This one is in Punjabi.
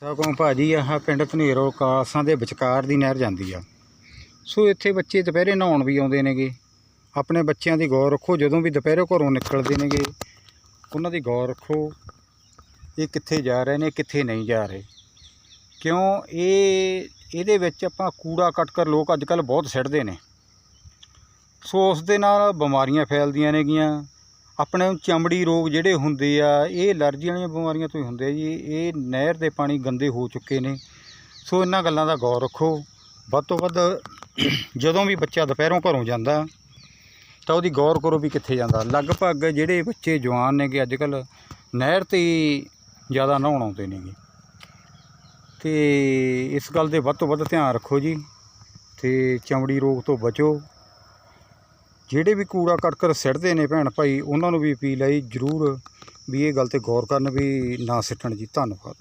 ਸਗੋਂ ਭਾਜੀ ਆਹ ਪਿੰਡ ਧਨੇਰੋ ਕਾਸਾਂ ਦੇ ਵਿਚਕਾਰ ਦੀ ਨਹਿਰ ਜਾਂਦੀ ਆ। ਸੋ ਇੱਥੇ ਬੱਚੇ ਦੁਪਹਿਰੇ ਨਹਾਉਣ ਵੀ ਆਉਂਦੇ ਨੇਗੇ। ਆਪਣੇ ਬੱਚਿਆਂ ਦੀ ਗੌਰ ਰੱਖੋ, ਜਦੋਂ ਵੀ ਦੁਪਹਿਰੇ ਘਰੋਂ ਨਿਕਲਦੇ ਨੇਗੇ, ਉਹਨਾਂ ਦੀ ਗੌਰ ਰੱਖੋ, ਇਹ ਕਿੱਥੇ ਜਾ ਰਹੇ ਨੇ, ਕਿੱਥੇ ਨਹੀਂ ਜਾ ਰਹੇ। ਕਿਉਂ? ਇਹ, ਇਹਦੇ ਵਿੱਚ ਆਪਾਂ ਕੂੜਾ ਕੱਟ ਕਰ ਲੋਕ ਅੱਜ ਕੱਲ ਬਹੁਤ ਸਿੱਟਦੇ ਨੇ। ਸੋ ਉਸ ਦੇ ਨਾਲ ਬਿਮਾਰੀਆਂ ਫੈਲਦੀਆਂ ਨੇਗੀਆਂ। ਆਪਣੇ ਚਮੜੀ ਰੋਗ ਜਿਹੜੇ ਹੁੰਦੇ ਆ, ਇਹ ਐਲਰਜੀ ਵਾਲੀਆਂ ਬਿਮਾਰੀਆਂ ਤੋਂ ਹੀ ਹੁੰਦੇ ਆ ਜੀ। ਇਹ ਨਹਿਰ ਦੇ ਪਾਣੀ ਗੰਦੇ ਹੋ ਚੁੱਕੇ ਨੇ। ਸੋ ਇਹਨਾਂ ਗੱਲਾਂ ਦਾ ਗੌਰ ਰੱਖੋ। ਵੱਧ ਤੋਂ ਵੱਧ ਜਦੋਂ ਵੀ ਬੱਚਾ ਦੁਪਹਿਰੋਂ ਘਰੋਂ ਜਾਂਦਾ, ਤਾਂ ਉਹਦੀ ਗੌਰ ਕਰੋ ਵੀ ਕਿੱਥੇ ਜਾਂਦਾ। ਲਗਭਗ ਜਿਹੜੇ ਬੱਚੇ ਜਵਾਨ ਨੇਗੇ ਅੱਜ ਕੱਲ ਨਹਿਰ ਤੇ ਜ਼ਿਆਦਾ ਨਹਾਉਣ ਆਉਂਦੇ ਨੇਗੇ। ਤੇ ਇਸ ਗੱਲ ਦੇ ਵੱਧ ਤੋਂ ਵੱਧ ਧਿਆਨ ਰੱਖੋ ਜੀ। ਤੇ ਚਮੜੀ ਰੋਗ ਤੋਂ ਬਚੋ। ਜਿਹੜੇ ਵੀ ਕੂੜਾ ਕਟਕਰ ਸਿੱਟਦੇ ਨੇ ਭੈਣ ਭਾਈ, ਉਹਨਾਂ ਨੂੰ ਵੀ ਅਪੀਲ ਹੈ ਜੀ ਜ਼ਰੂਰ ਵੀ ਇਹ ਗੱਲ ਤੇ ਗੌਰ ਕਰਨ ਵੀ ਨਾ ਸਿੱਟਣ ਜੀ, ਧੰਨਵਾਦ।